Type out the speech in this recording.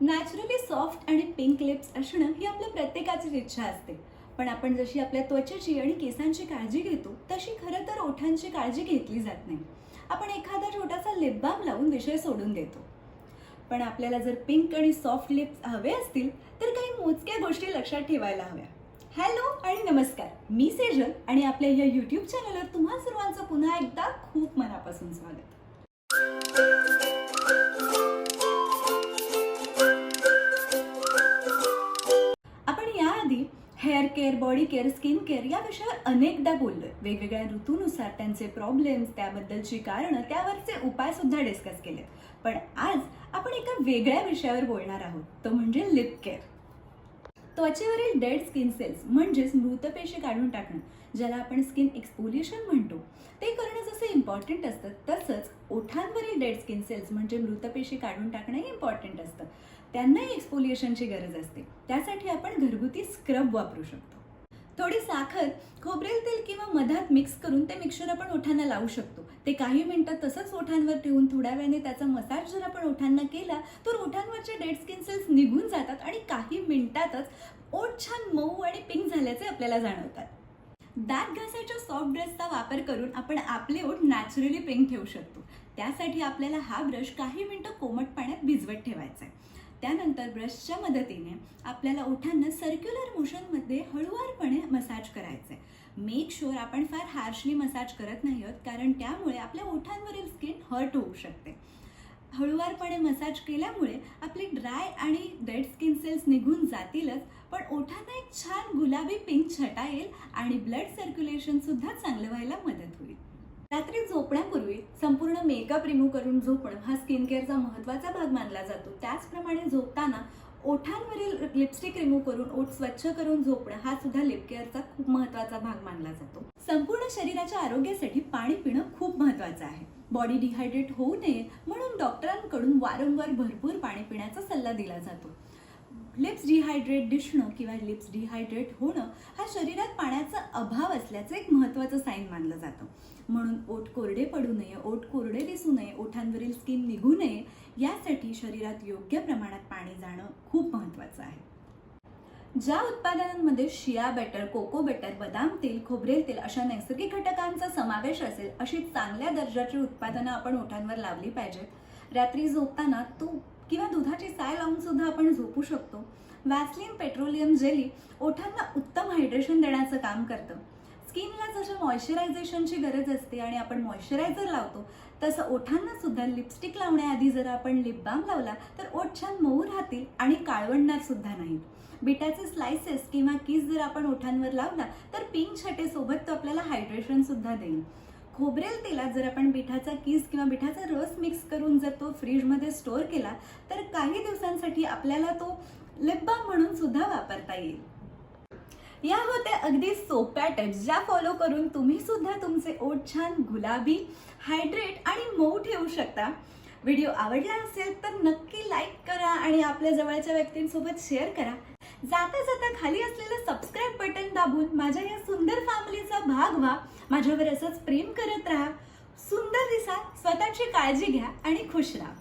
Naturally soft आणि pink lips असणं ही आपल्या प्रत्येकाचीच इच्छा असते. पण आपण जशी आपल्या त्वचेची आणि केसांची काळजी घेतो तशी खरं तर ओठांची काळजी घेतली जात नाही. आपण एखादा छोटासा लिप बाम लावून विषय सोडून देतो. पण आपल्याला जर पिंक आणि सॉफ्ट लिप्स हवे असतील तर काही मोजक्या गोष्टी लक्षात ठेवायला हव्या. हॅलो आणि नमस्कार. मी सेजल आणि आपल्या या यूट्यूब चॅनलवर तुम्हा सर्वांचं पुन्हा एकदा खूप मनापासून स्वागत. Care body care skin care या विषयावर अनेकदा बोललोय. वेगवेगळ्या ऋतूनुसार त्यांचे प्रॉब्लेम्स त्याबद्दलची कारणं त्यावरचे उपाय सुद्धा डिस्कस केलेत. पण आज आपण एका वेगळ्या विषयावर बोलणार आहोत. तो म्हणजे लिप केअर त्वचेवरील डेड स्किन सेल्स म्हणजेच मृतपेशी काढून टाकणं ज्याला आपण स्किन एक्सपोलिशन म्हणतो ते करणं जसं इम्पॉर्टंट असतं तसंच ओठांवरील डेड स्किन सेल्स म्हणजे मृतपेशी काढून टाकणंही इम्पॉर्टंट असतं. त्यांनाही एक्सपोलिएशनची गरज असते. त्यासाठी आपण घरगुती स्क्रब वापरू शकतो. थोडी साखर खोबरेल तेल किंवा मधात मिक्स करून ते मिक्सर आपण ओठांना लावू शकतो. ते काही मिनिटं तसंच ओठांवर ठेवून थोड्या वेळाने त्याचा मसाज जर आपण ओठांना केला तर ओठांवरचे डेड स्किन सेल्स निघून जातात आणि काही मिनिटातच ओठ छान मऊ आणि पिंक झाल्याचे आपल्याला जाणवतात. दात घासायच्या सॉफ्ट ब्रशचा वापर करून आपण आपले ओठ नॅचरली पिंक ठेवू शकतो. त्यासाठी आपल्याला हा ब्रश काही मिनिटं कोमट पाण्यात भिजवत ठेवायचा आहे त्यानंतर ब्रशच्या मदतीने आपल्याला ओठांना सर्क्युलर मोशनमध्ये हळुवारपणे मसाज करायचं आहे मेक शुअर आपण फार हार्शली मसाज करत नाही आहोत कारण त्यामुळे आपल्या ओठांवरील स्किन हर्ट होऊ शकते. हळुवारपणे मसाज केल्यामुळे आपली ड्राय आणि डेड स्किन सेल्स निघून जातीलच पण ओठांना एक छान गुलाबी पिंक छटा येईल आणि ब्लड सर्क्युलेशनसुद्धा चांगलं व्हायला मदत होईल. रात्री झोपण्यापूर्वी संपूर्ण मेकअप रिमूव्ह करून झोपणं हा स्किन केअरचा महत्त्वाचा भाग मानला जातो. त्याचप्रमाणे झोपताना ओठांवरील लिपस्टिक रिमूव्ह करून ओठ स्वच्छ करून झोपणं हा सुद्धा लिप केअरचा खूप महत्त्वाचा भाग मानला जातो. संपूर्ण शरीराच्या आरोग्यासाठी पाणी पिणं खूप महत्त्वाचं आहे. बॉडी डिहायड्रेट होऊ नये म्हणून डॉक्टरांकडून वारंवार भरपूर पाणी पिण्याचा सल्ला दिला जातो. लिप्स डिहायड्रेट दिसणं किंवा लिप्स डिहायड्रेट होणं हा शरीरात पाण्याचा अभाव असल्याचं एक महत्त्वाचं साईन मानलं जातं. म्हणून ओठ कोरडे पडू नये ओठ कोरडे दिसू नये ओठांवरील स्किन निघू नये यासाठी शरीरात योग्य प्रमाणात पाणी जाणं खूप महत्त्वाचं आहे. ज्या उत्पादनांमध्ये शिया बेटर कोको बेटर बदाम तेल खोबरेल तेल अशा नैसर्गिक घटकांचा समावेश असेल अशी चांगल्या दर्जाची उत्पादनं आपण ओठांवर लावली पाहिजेत. रात्री झोपताना तो किंवा दुधाची साय लावून सुद्धा आपण झोपू शकतो. वॅसलिन पेट्रोलियम जेली ओठांना उत्तम हायड्रेशन देण्याचं काम करतं. स्किनला जसं मॉइश्चरायझेशनची गरज असते आणि आपण मॉइश्चरायझर लावतो तसं ओठांना सुद्धा लिपस्टिक लावण्याआधी जर आपण लिप बाम लावला तर ओठ छान मऊ राहतील आणि काळवणणार सुद्धा नाहीत. बिटाचे स्लायसेस किंवा किस जर आपण ओठांवर लावला तर पिंक छटेसोबत तो आपल्याला हायड्रेशन सुद्धा देईल. खोबरेल तेलात जर आपण बिठाचा किस किंवा बिठाचा रस मिक्स करून जर तो फ्रीजमध्ये स्टोअर केला तर काही दिवसांसाठी आपल्याला तो लिपबाम म्हणून सुद्धा वापरता येईल. या होत्या अगदी सोप्या टिप्स ज्या फॉलो करून तुम्ही सुद्धा तुमचे ओठ छान गुलाबी हायड्रेट आणि मऊ ठेवू शकता. व्हिडिओ आवडला असेल तर नक्की लाईक करा आणि आपल्या जवळच्या व्यक्तींसोबत शेअर करा. जाता जाता खाली असलेलं सबस्क्राईब बटन दाबून माझ्या या सुंदर फॅमिलीचा भाग व्हा. माझ्यावर असंच प्रेम करत राहा. सुंदर दिसा स्वतःची काळजी घ्या आणि खुश राहा.